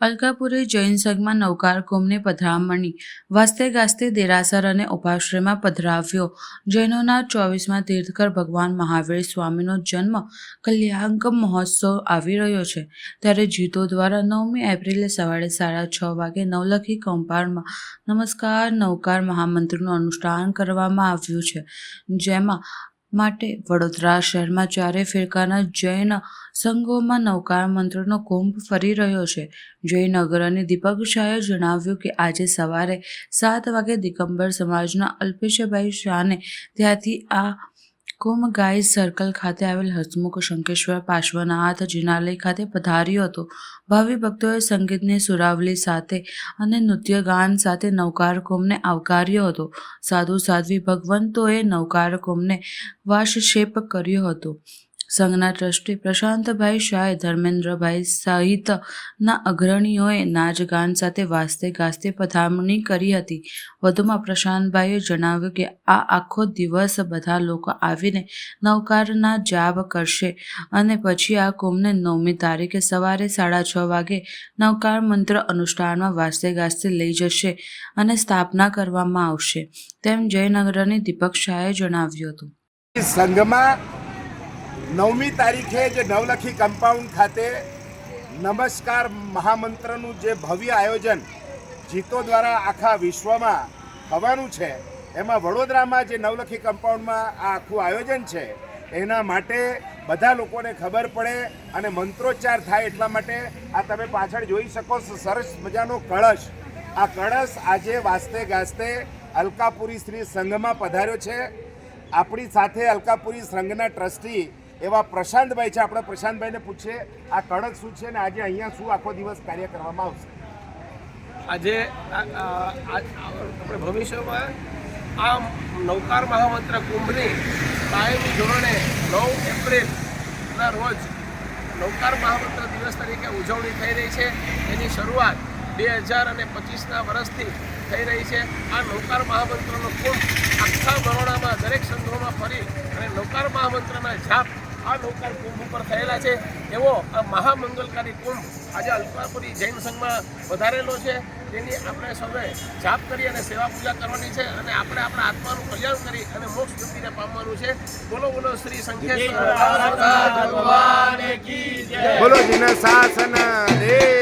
અલકાપુરી જૈન સંઘમાં નવકાર કુંભની પધરામણી વાસ્તે ગાસ્તે દેરાસર અને ઉપાશ્રયમાં પધરાવ્યો. જૈનોના ચોવીસમાં તીર્થકર ભગવાન મહાવીર સ્વામીનો જન્મ કલ્યાણક મહોત્સવ આવી રહ્યો છે. ત્યારે જીતો દ્વારા નવમી એપ્રિલે સવારે સાડા છ વાગે નવલખી કમ્પાઉન્ડમાં નમસ્કાર નવકાર મહામંત્રનું અનુષ્ઠાન કરવામાં આવ્યું છે. જેમાં માટે વડોદરા શહેરમાં ચારે ફિરકાના જૈન સંઘોમાં નવકાર મંત્રનો કુંભ ફરી રહ્યો છે. જૈન અગ્રણી દીપક શાહે જણાવ્યું કે આજે સવારે સાત વાગે દિગંબર સમાજના અલ્પેશભાઈ શાહને ત્યાંથી આ કુંભ ગાય સર્કલ ખાતે આવેલ હસમુખ શંકેશ્વર પાર્શ્વનાથ જિનાલય ખાતે પધાર્યો હતો. ભાવિ ભક્તોએ સંગીતની સુરાવલી સાથે અને નૃત્ય ગાન સાથે નવકાર કુંભને આવકાર્યો હતો. સાધુ સાધ્વી ભગવંતોએ નવકાર કુંભને વાશક્ષેપ કર્યો હતો. સંઘના ટ્રસ્ટી પ્રશાંતભાઈ શાહે ધર્મેન્દ્રભાઈ સહિતના અગ્રણીઓએ નાચગાન સાથે વાસ્તે ગાસ્તે પધામણી કરી હતી. વધુમાં પ્રશાંતભાઈએ જણાવ્યું કે, આ આખો દિવસ બધા લોકો આવીને નવકારના જાપ કરશે અને પછી આ કુંભને નવમી તારીખે સવારે સાડા છ વાગે નવકાર મંત્ર અનુષ્ઠાનમાં વાસ્તે ગાસ્તે લઈ જશે અને સ્થાપના કરવામાં આવશે. તેમ જયનગરની દીપક શાહે જણાવ્યું હતું. સંઘમાં નવમી તારીખે જે નવલખી કમ્પાઉન્ડ ખાતે નમસ્કાર મહામંત્રનું જે ભવ્ય આયોજન જીતો દ્વારા આખા વિશ્વમાં થવાનું છે, એમાં વડોદરામાં જે નવલખી કમ્પાઉન્ડમાં આ આખું આયોજન છે, એના માટે બધા લોકોને ખબર પડે અને મંત્રોચ્ચાર થાય એટલા માટે આ તમે પાછળ જોઈ શકો સરસ મજાનો કળશ. આ કળશ આજે વાસ્તે ગાસ્તે અલકાપુરી શ્રી સંઘમાં પધાર્યો છે. આપણી સાથે અલકાપુરી સંઘના ટ્રસ્ટી એવા પ્રશાંતભાઈ છે, આપણે પ્રશાંતભાઈને પૂછીએ, આ કણક શું છે ને આજે અહીંયા શું આખો દિવસ કાર્ય કરવામાં આવશે? આજે આપણે ભવિષ્યમાં આ નૌકાર મહામંત્ર કુંભની કાયમી ધોરણે નવ એપ્રિલના રોજ નવકાર મહામંત્ર દિવસ તરીકે ઉજવણી થઈ રહી છે. એની શરૂઆત બે હજાર અને પચીસના વર્ષથી થઈ રહી છે. આ નવકાર મહામંત્રનો કુંભ આખા બરોડામાં દરેક સંઘોમાં ફરી અને નૌકાર મહામંત્રના જાપ આ નવકાર કુંભ ઉપર થયેલા છે. એવો આ મહામંગલકારી કુંભ આજે અલ્પાપુરી જૈન સંઘમાં વધારેલો છે. તેની આપણે સૌએ જાપ કરી અને સેવા પૂજા કરવાની છે અને આપણે આપણા આત્માનું કલ્યાણ કરી અને મોક્ષ ગતિને પામવાનું છે. બોલો બોલો શ્રી સંકેશ્વર. બોલો જીને શાસન દેવ